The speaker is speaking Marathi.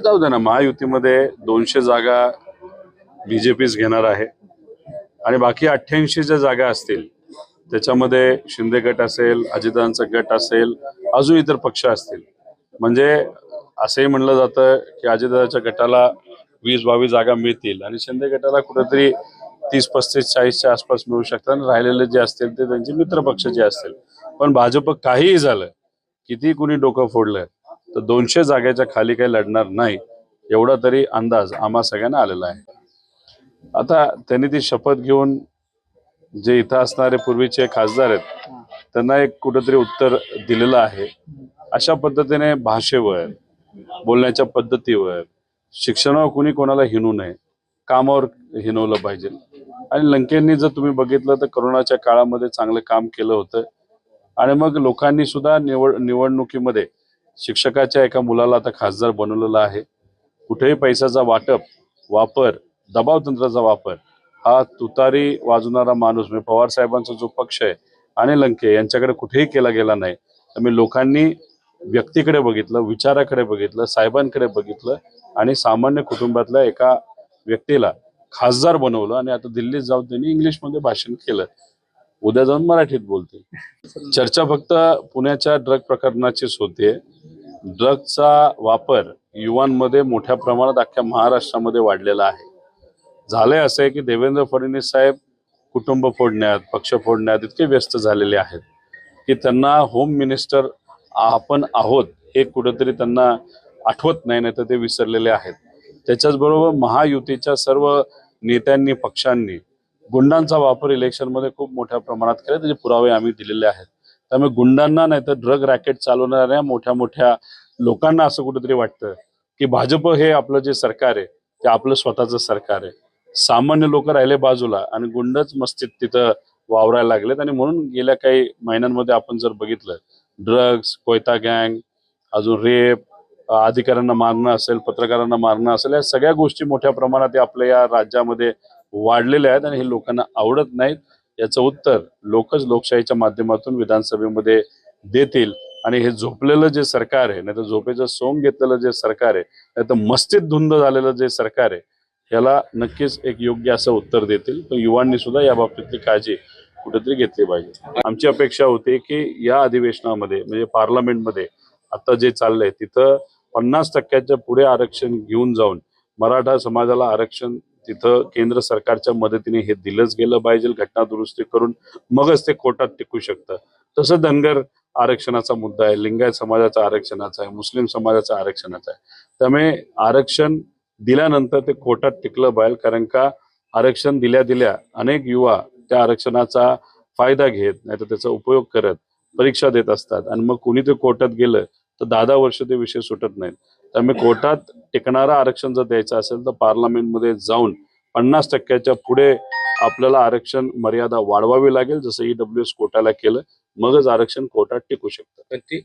जाऊ दे ना. महायुतीमध्ये दोनशे जागा बीजेपीच घेणार आहे. आणि बाकी अठ्ठ्याऐंशी ज्या जागा असतील त्याच्यामध्ये शिंदे गट असेल अजितांचा गट असेल अजून इतर पक्ष असतील. म्हणजे असंही म्हणलं जातं की अजितदाच्या गटाला वीस बावीस जागा मिळतील आणि शिंदे गटाला कुठेतरी तीस पस्तीस चाळीसच्या आसपास मिळू शकतात. आणि राहिलेले जे असतील ते त्यांचे मित्रपक्ष जे असतील. पण भाजप काहीही झालं किती कुणी डोकं फोडलं तर दोनशे जागेच्या खाली काही लढणार नाही एवढा तरी अंदाज आम्हा सगळ्यांना आलेला आहे. आता त्यांनी ती शपथ घेऊन जे इथं असणारे पूर्वीचे खासदार आहेत त्यांना एक कुठंतरी उत्तर दिलेलं आहे. अशा पद्धतीने भाषेवर बोलण्याच्या पद्धतीवर शिक्षणावर कुणी कोणाला हिनू नये कामावर हिनवलं पाहिजे. आणि लंकेंनी जर तुम्ही बघितलं तर करोनाच्या काळामध्ये चांगलं काम केलं होतं. आणि मग लोकांनी सुद्धा निवड निवडणुकीमध्ये शिक्षकाच्या एका मुलाला आता खासदार बनवलेला आहे. कुठेही पैशाचा वाटप वापर दबाव तंत्राचा वापर हा तुतारी वाजवणारा माणूस म्हणजे पवार साहेबांचा जो पक्ष आहे आणि लंके यांच्याकडे कुठेही केला गेला नाही. त्यामुळे लोकांनी व्यक्तीकडे बघितलं विचाराकडे बघितलं साहेबांकडे बघितलं आणि सामान्य कुटुंबातल्या एका व्यक्तीला खासदार बनवलं आणि आता दिल्लीत जाऊन त्यांनी इंग्लिशमध्ये भाषण केलं. उद्या जाऊन मराठीत बोलते चर्चा फक्त पुण्याच्या ड्रग प्रकरणाचीच होते. ड्रगचा वापर युवांमध्ये मोठ्या प्रमाणात अख्ख्या महाराष्ट्रामध्ये वाढलेला आहे. झालंय असं आहे की देवेंद्र फडणवीस साहेब कुटुंब फोडण्यात पक्ष फोडण्यात इतके व्यस्त झालेले आहेत की त्यांना होम मिनिस्टर आपण आहोत हे कुठेतरी त्यांना आठवत नाही नाही तर ते विसरलेले आहेत. त्याच्याचबरोबर महायुतीच्या सर्व नेत्यांनी पक्षांनी गुंडांचा वापर इलेक्शनमध्ये खूप मोठ्या प्रमाणात केला. त्याचे पुरावे आम्ही दिलेले आहेत. त्यामुळे गुंडांना नाही तर ड्रग रॅकेट चालवणाऱ्या मोठ्या मोठ्या लोकांना असं कुठेतरी वाटतं की भाजप हे आपलं जे सरकार आहे ते आपलं स्वतःचं सरकार आहे. सामान्य लोक राहिले बाजूला आणि गुंडच मस्तीत तिथं वावरायला लागलेत. आणि म्हणून गेल्या काही महिन्यांमध्ये आपण जर बघितलं ड्रग्स कोयता गँग अजून रेप अधिकाऱ्यांना मारणं असेल पत्रकारांना मारणं असेल या सगळ्या गोष्टी मोठ्या प्रमाणात आपल्या या राज्यामध्ये वाढलेल्या आहेत आणि हे लोकांना आवडत नाहीत याचं उत्तर लोकच लोकशाहीच्या माध्यमातून विधानसभेमध्ये देतील. आणि हे झोपलेलं जे सरकार आहे नाही तर झोपेचं सोंग घेतलेलं जे सरकार आहे नाही तर मस्तीत धुंद झालेलं जे सरकार आहे याला नक्कीच एक योग्य असं उत्तर देतील. पण युवांनी सुद्धा या बाबतीतली काळजी कुठेतरी घेतली पाहिजे. आमची अपेक्षा होती की या अधिवेशनामध्ये म्हणजे पार्लमेंटमध्ये आता जे चाललंय तिथं पन्नास टक्क्याच्या पुढे आरक्षण घेऊन जाऊन मराठा समाजाला आरक्षण तिथं केंद्र सरकारच्या मदतीने हे दिलंच गेलं पाहिजे घटना दुरुस्ती करून मगच ते कोर्टात टिकू शकतं. तसं धनगर आरक्षणाचा मुद्दा आहे लिंगायत समाजाचा आरक्षणाचा आहे मुस्लिम समाजाचा आरक्षणाचा आहे. त्यामुळे आरक्षण दिल्यानंतर ते कोर्टात टिकलं पाहिजे कारण का आरक्षण दिल्या दिल्या अनेक युवा त्या आरक्षणाचा फायदा घेत नाही तर त्याचा उपयोग करत परीक्षा देत असतात. आणि मग कुणी ते कोर्टात गेलं तर दहा दहा वर्ष ते विषय सुटत नाहीत. त्यामुळे कोर्टात टिकणारं आरक्षण जर द्यायचं असेल तर पार्लमेंटमध्ये जाऊन पन्नास टक्क्याच्या पुढे आपल्याला आरक्षण मर्यादा वाढवावी लागेल जसं ईडब्ल्यू एस कोर्टाला केलं मगच आरक्षण कोर्टात टिकू शकतं. ती